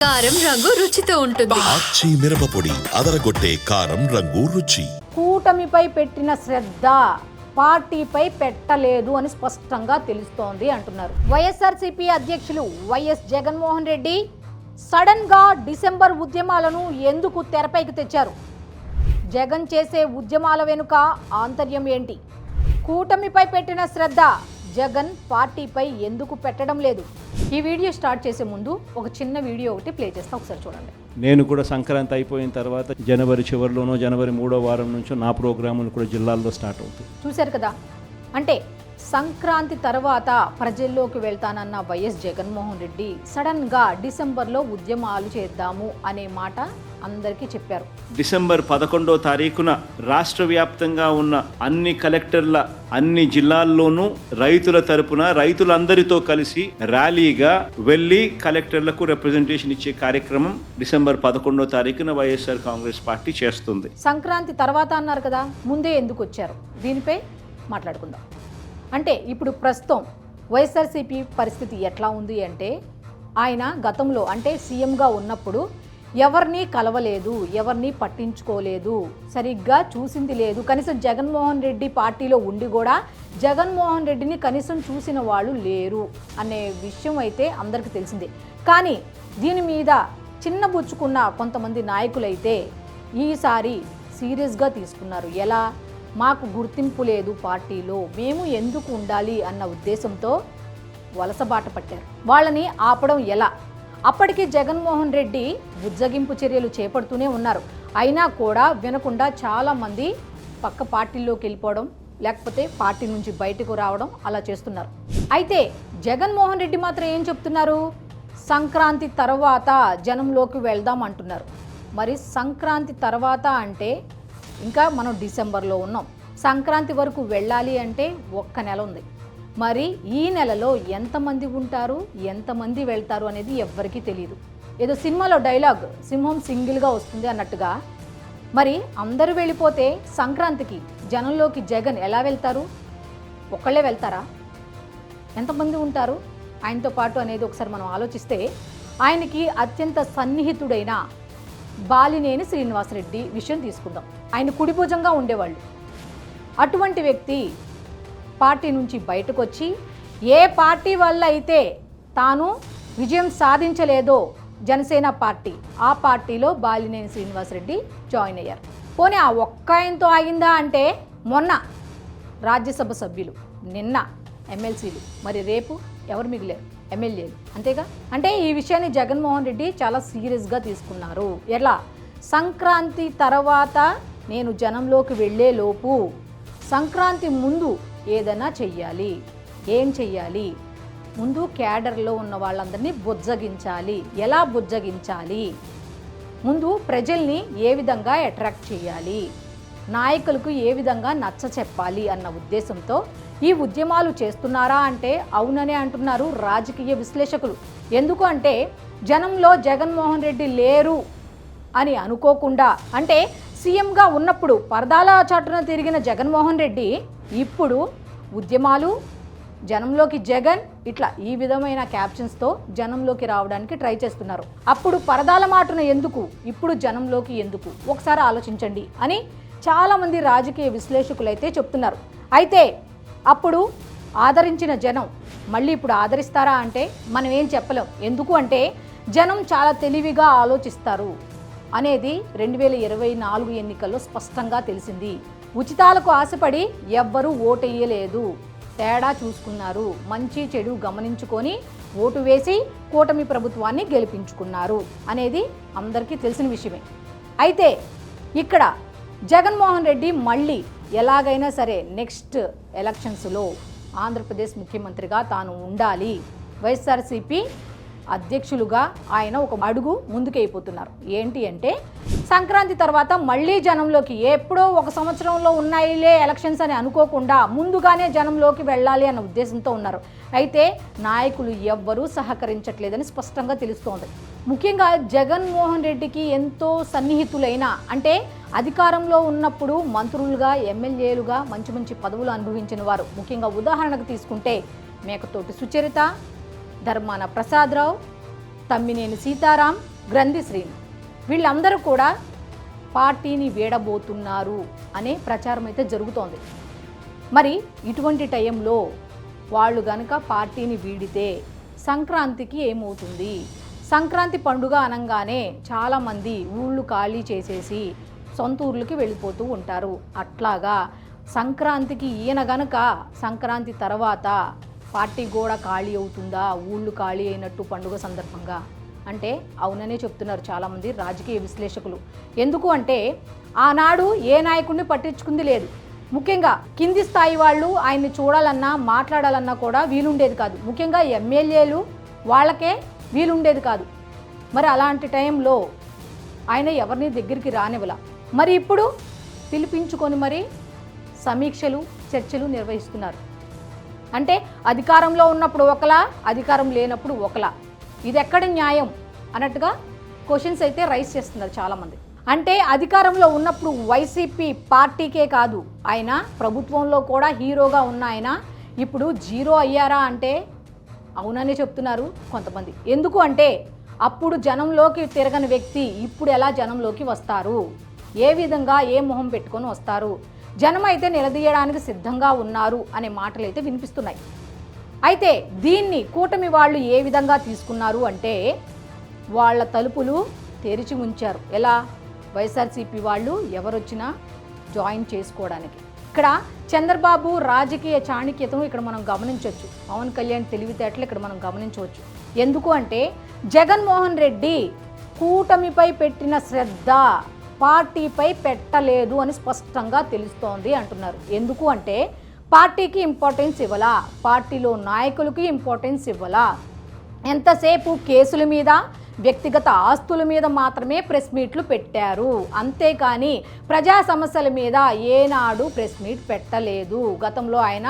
కారం రంగు రుచితో ఉంటుంది. ఆచి మిరపపొడి అదరగొట్టే కారం రంగు రుచి. కూటమిపై పెట్టిన శ్రద్ధ పార్టీపై పెట్టలేదు అని స్పష్టంగా తెలుస్తోంది అంటున్నారు. వైఎస్ఆర్సీపీ అధ్యక్షులు వైఎస్ జగన్మోహన్ రెడ్డి సడన్గా డిసెంబర్ ఉద్యమాలను ఎందుకు తెరపైకి తెచ్చారు? జగన్ చేసే ఉద్యమాల వెనుక ఆంతర్యం ఏంటి? కూటమిపై పెట్టిన శ్రద్ధ జగన్ పార్టీపై ఎందుకు పెట్టడం లేదు? ఈ వీడియో స్టార్ట్ చేసే ముందు ఒక చిన్న వీడియో ఒకటి ప్లే చేస్తా ఒకసారి చూడండి. నేను కూడా సంక్రాంతి అయిపోయిన తర్వాత జనవరి చివరిలోనో జనవరి మూడో వారం నుంచో నా ప్రోగ్రాములు కూడా జిల్లాల్లో స్టార్ట్ అవుతాయి. చూశారు కదా? అంటే సంక్రాంతి తర్వాత ప్రజల్లోకి వెళ్తానన్న వైఎస్ జగన్మోహన్ రెడ్డి సడన్గా డిసెంబర్లో ఉద్యమాలు చేద్దాము అనే మాట అందరికీ చెప్పారు. డిసెంబర్ పదకొండో తారీఖున రాష్ట్ర వ్యాప్తంగా ఉన్న అన్ని కలెక్టర్ల అన్ని జిల్లాల్లోనూ రైతుల తరపున రైతులందరితో కలిసి ర్యాలీగా వెళ్ళి కలెక్టర్లకు రిప్రజెంటేషన్ ఇచ్చే కార్యక్రమం డిసెంబర్ పదకొండో తారీఖున వైఎస్ఆర్ కాంగ్రెస్ పార్టీ చేస్తుంది. సంక్రాంతి తర్వాత అన్నారు కదా ముందే ఎందుకు వచ్చారు? దీనిపై మాట్లాడుకుందాం. అంటే ఇప్పుడు ప్రస్తుతం వైఎస్ఆర్సీపీ పరిస్థితి ఎట్లా ఉంది అంటే ఆయన గతంలో అంటే సీఎంగా ఉన్నప్పుడు ఎవరిని కలవలేదు ఎవరిని పట్టించుకోలేదు సరిగ్గా చూసింది లేదు. కనీసం జగన్మోహన్ రెడ్డి పార్టీలో ఉండి కూడా జగన్మోహన్ రెడ్డిని కనీసం చూసిన వాళ్ళు లేరు అనే విషయం అయితే అందరికీ తెలిసిందే. కానీ దీని మీద చిన్నబుచ్చుకున్న కొంతమంది నాయకులైతే ఈసారి సీరియస్గా తీసుకున్నారు. ఎలా? మాకు గుర్తింపు లేదు పార్టీలో మేము ఎందుకు ఉండాలి అన్న ఉద్దేశంతో వలసబాట పట్టారు. వాళ్ళని ఆపడం ఎలా? అప్పటికి జగన్మోహన్ రెడ్డి బుజ్జగింపు చర్యలు చేపడుతూనే ఉన్నారు. అయినా కూడా వినకుండా చాలామంది పక్క పార్టీల్లోకి వెళ్ళిపోవడం లేకపోతే పార్టీ నుంచి బయటకు రావడం అలా చేస్తున్నారు. అయితే జగన్మోహన్ రెడ్డి మాత్రం ఏం చెప్తున్నారు? సంక్రాంతి తర్వాత జనంలోకి వెళ్దాం అంటున్నారు. మరి సంక్రాంతి తర్వాత అంటే ఇంకా మనం డిసెంబర్లో ఉన్నాం. సంక్రాంతి వరకు వెళ్ళాలి అంటే ఒక్క నెల ఉంది. మరి ఈ నెలలో ఎంతమంది ఉంటారు? ఎంతమంది వెళ్తారు అనేది ఎవ్వరికీ తెలియదు ఏదో సినిమాలో డైలాగ్ సింహం సింగిల్గా వస్తుంది అన్నట్టుగా. మరి అందరూ వెళ్ళిపోతే సంక్రాంతికి జనంలోకి జగన్ ఎలా వెళ్తారు? ఒక్కళ్ళే వెళ్తారా? ఎంతమంది ఉంటారు? ఆయనతో పాటు అనేది ఒకసారి మనం ఆలోచిస్తే ఆయనకి అత్యంత సన్నిహితుడైన బాలినేని శ్రీనివాసరెడ్డి విషయం తీసుకుందాం. ఆయన కుడిభుజంగా ఉండేవాళ్ళు. అటువంటి వ్యక్తి పార్టీ నుంచి బయటకు వచ్చి ఏ పార్టీ వల్ల అయితే తాను విజయం సాధించలేదో జనసేన పార్టీ ఆ పార్టీలో బాలినేని శ్రీనివాసరెడ్డి జాయిన్ అయ్యారు. పోనీ ఆ ఒక్క ఆయనతో ఆగిందా అంటే మొన్న రాజ్యసభ సభ్యులు నిన్న ఎమ్మెల్సీలు మరి రేపు ఎవరు మిగిలేరు? ఎమ్మెల్యేలు అంతేగా? అంటే ఈ విషయాన్ని జగన్మోహన్ రెడ్డి చాలా సీరియస్గా తీసుకున్నారు. ఎలా సంక్రాంతి తర్వాత నేను జనంలోకి వెళ్ళే లోపు సంక్రాంతి ముందు ఏదైనా చెయ్యాలి. ఏం చెయ్యాలి? ముందు క్యాడర్లో ఉన్న వాళ్ళందరినీ బుజ్జగించాలి. ఎలా బుజ్జగించాలి? ముందు ప్రజల్ని ఏ విధంగా అట్రాక్ట్ చేయాలి నాయకులకు ఏ విధంగా నచ్చ చెప్పాలి అన్న ఉద్దేశంతో ఈ ఉద్యమాలు చేస్తున్నారా అంటే అవుననే అంటున్నారు రాజకీయ విశ్లేషకులు. ఎందుకు అంటే జనంలో జగన్మోహన్ రెడ్డి లేరు అని అనుకోకుండా అంటే సీఎంగా ఉన్నప్పుడు పరదాల చాటున తిరిగిన జగన్మోహన్ రెడ్డి ఇప్పుడు ఉద్యమాలు జనంలోకి జగన్ ఇట్లా ఈ విధమైన క్యాప్షన్స్తో జనంలోకి రావడానికి ట్రై చేస్తున్నారు. అప్పుడు పరదాల మాటను ఎందుకు? ఇప్పుడు జనంలోకి ఎందుకు? ఒకసారి ఆలోచించండి అని చాలామంది రాజకీయ విశ్లేషకులైతే చెప్తున్నారు. అయితే అప్పుడు ఆదరించిన జనం మళ్ళీ ఇప్పుడు ఆదరిస్తారా అంటే మనం ఏం చెప్పలేం. ఎందుకు అంటే జనం చాలా తెలివిగా ఆలోచిస్తారు అనేది రెండు వేల ఇరవై నాలుగు ఎన్నికల్లో స్పష్టంగా తెలిసింది. ఉచితాలకు ఆశపడి ఎవ్వరూ ఓటెయ్యలేదు. తేడా చూసుకున్నారు. మంచి చెడు గమనించుకొని ఓటు వేసి కూటమి ప్రభుత్వాన్ని గెలిపించుకున్నారు అనేది అందరికీ తెలిసిన విషయమే. అయితే ఇక్కడ జగన్మోహన్ రెడ్డి మళ్ళీ ఎలాగైనా సరే నెక్స్ట్ ఎలక్షన్స్లో ఆంధ్రప్రదేశ్ ముఖ్యమంత్రిగా తాను ఉండాలి. వైఎస్ఆర్సీపీ అధ్యక్షులుగా ఆయన ఒక అడుగు ముందుకైపోతున్నారు. ఏంటి అంటే సంక్రాంతి తర్వాత మళ్ళీ జనంలోకి ఎప్పుడో ఒక సంవత్సరంలో ఉన్నాయిలే ఎలక్షన్స్ అని అనుకోకుండా ముందుగానే జనంలోకి వెళ్ళాలి అన్న ఉద్దేశంతో ఉన్నారు. అయితే నాయకులు ఎవ్వరూ సహకరించట్లేదని స్పష్టంగా తెలుస్తోంది. ముఖ్యంగా జగన్మోహన్ రెడ్డికి ఎంతో సన్నిహితులైన అంటే అధికారంలో ఉన్నప్పుడు మంత్రులుగా ఎమ్మెల్యేలుగా మంచి మంచి పదవులు అనుభవించిన వారు. ముఖ్యంగా ఉదాహరణకు తీసుకుంటే మేకతోటి సుచరిత ధర్మాన ప్రసాదరావు తమ్మినేని సీతారాం గ్రంథి శ్రీను. వీళ్ళందరూ కూడా పార్టీని వీడబోతున్నారు అనే ప్రచారం అయితే జరుగుతోంది. మరి ఇటువంటి టైంలో వాళ్ళు గనక పార్టీని వీడితే సంక్రాంతికి ఏమవుతుంది? సంక్రాంతి పండుగ అనగానే చాలామంది ఊళ్ళు ఖాళీ చేసేసి సొంత ఊర్లకి వెళ్ళిపోతూ ఉంటారు. అట్లాగా సంక్రాంతికి ఈయన గనక సంక్రాంతి తర్వాత పార్టీ కూడా ఖాళీ అవుతుందా? ఊళ్ళు ఖాళీ అయినట్టు పండుగ సందర్భంగా? అంటే అవుననే చెప్తున్నారు చాలామంది రాజకీయ విశ్లేషకులు. ఎందుకు అంటే ఆనాడు ఏ నాయకుడిని పట్టించుకుంది లేదు. ముఖ్యంగా కింది స్థాయి వాళ్ళు ఆయన్ని చూడాలన్నా మాట్లాడాలన్నా కూడా వీలుండేది కాదు. ముఖ్యంగా ఎమ్మెల్యేలు వాళ్ళకే వీలుండేది కాదు. మరి అలాంటి టైంలో ఆయన ఎవరిని దగ్గరికి రానివ్వల? మరి ఇప్పుడు పిలిపించుకొని మరి సమీక్షలు చర్చలు నిర్వహిస్తున్నారు. అంటే అధికారంలో ఉన్నప్పుడు ఒకలా అధికారం లేనప్పుడు ఒకలా. ఇది ఎక్కడ న్యాయం? అన్నట్టుగా క్వశ్చన్స్ అయితే రైస్ చేస్తున్నారు చాలామంది. అంటే అధికారంలో ఉన్నప్పుడు వైసీపీ పార్టీకే కాదు ఆయన ప్రభుత్వంలో కూడా హీరోగా ఉన్న ఆయన ఇప్పుడు జీరో అయ్యారా అంటే అవునని చెప్తున్నారు కొంతమంది. ఎందుకు అంటే అప్పుడు జనంలోకి తిరగని వ్యక్తి ఇప్పుడు ఎలా జనంలోకి వస్తారు? ఏ విధంగా ఏ మొహం పెట్టుకొని వస్తారు? జనం అయితే నిలదీయడానికి సిద్ధంగా ఉన్నారు అనే మాటలు అయితే వినిపిస్తున్నాయి. అయితే దీన్ని కూటమి వాళ్ళు ఏ విధంగా తీసుకున్నారు అంటే వాళ్ళ తలుపులు తెరిచి ఉంచారు ఎలా? వైఎస్ఆర్సీపీ వాళ్ళు ఎవరొచ్చినా జాయిన్ చేసుకోవడానికి. ఇక్కడ చంద్రబాబు రాజకీయ చాణక్యతను ఇక్కడ మనం గమనించవచ్చు పవన్ కళ్యాణ్ తెలివితేటలు ఇక్కడ మనం గమనించవచ్చు. ఎందుకు అంటే జగన్మోహన్ రెడ్డి కూటమిపై పెట్టిన శ్రద్ధ పార్టీపై పెట్టలేదు అని స్పష్టంగా తెలుస్తోంది అంటున్నారు. ఎందుకు అంటే పార్టీకి ఇంపార్టెన్స్ ఇవ్వలా? పార్టీలో నాయకులకి ఇంపార్టెన్స్ ఇవ్వలా? ఎంతసేపు కేసుల మీద వ్యక్తిగత ఆస్తుల మీద మాత్రమే ప్రెస్ మీట్లు పెట్టారు? అంతేకాని ప్రజా సమస్యల మీద ఏనాడు ప్రెస్ మీట్ పెట్టలేదు. గతంలో ఆయన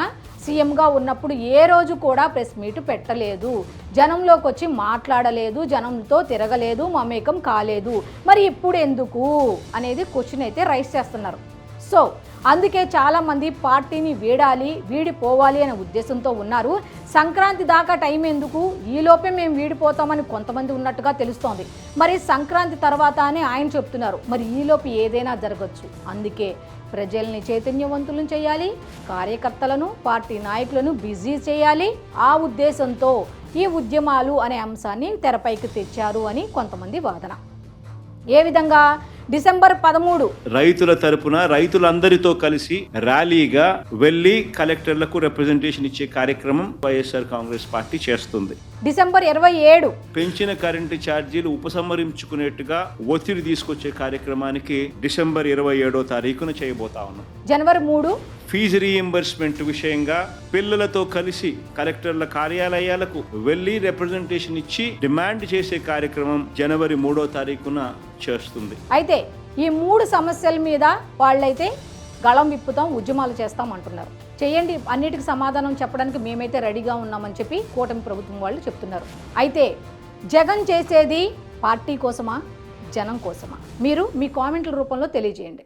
సీఎంగా ఉన్నప్పుడు ఏ రోజు కూడా ప్రెస్ మీట్ పెట్టలేదు. జనంలోకి వచ్చి మాట్లాడలేదు జనంతో తిరగలేదు మమేకం కాలేదు. మరి ఇప్పుడు ఎందుకు? అనేది క్వశ్చన్ అయితే రైస్ చేస్తున్నారు. సో అందుకే చాలామంది పార్టీని వీడాలి వీడిపోవాలి అనే ఉద్దేశంతో ఉన్నారు. సంక్రాంతి దాకా టైం ఎందుకు? ఈలోపే మేము వీడిపోతామని కొంతమంది ఉన్నట్టుగా తెలుస్తోంది. మరి సంక్రాంతి తర్వాత అని ఆయన చెప్తున్నారు. మరి ఈలోపు ఏదైనా జరగచ్చు. అందుకే ప్రజల్ని చైతన్యవంతులను చేయాలి కార్యకర్తలను పార్టీ నాయకులను బిజీ చేయాలి. ఆ ఉద్దేశంతో ఈ ఉద్యమాలు అనే అంశాన్ని తెరపైకి తెచ్చారు అని కొంతమంది వాదన. ఏ విధంగా? డిసెంబర్ పదమూడు. రైతుల తరపున రైతులందరితో కలిసి ర్యాలీగా వెళ్ళి కలెక్టర్లకు రిప్రజెంటేషన్ ఇచ్చే కార్యక్రమం వైఎస్ఆర్ కాంగ్రెస్ పార్టీ చేస్తుంది. డిసెంబర్ ఇరవై ఏడు. పెంచిన కరెంటు ఛార్జీలు ఉపసంహరించుకునేట్టుగా ఒత్తిడి తీసుకొచ్చే కార్యక్రమానికి డిసెంబర్ ఇరవై ఏడో తారీఖున చేయబోతా ఉన్నాం. జనవరి మూడు. ఫీజు రీఎంబర్స్మెంట్ విషయంగా పిల్లలతో కలిసి కలెక్టర్ల కార్యాలయాలకు వెళ్ళి రిప్రజెంటేషన్ ఇచ్చి డిమాండ్ చేసే కార్యక్రమం జనవరి మూడో తారీఖున చేస్తుంది. అయితే ఈ మూడు సమస్యల మీద వాళ్ళైతే గళం విప్పుతాం ఉద్యమాలు చేస్తాం అంటున్నారు. చేయండి. అన్నిటికి సమాధానం చెప్పడానికి మేమైతే రెడీగా ఉన్నామని చెప్పి కూటమి ప్రభుత్వం వాళ్ళు చెప్తున్నారు. అయితే జగన్ చేసేది పార్టీ కోసమా? జనం కోసమా? మీరు మీ కామెంట్ల రూపంలో తెలియజేయండి.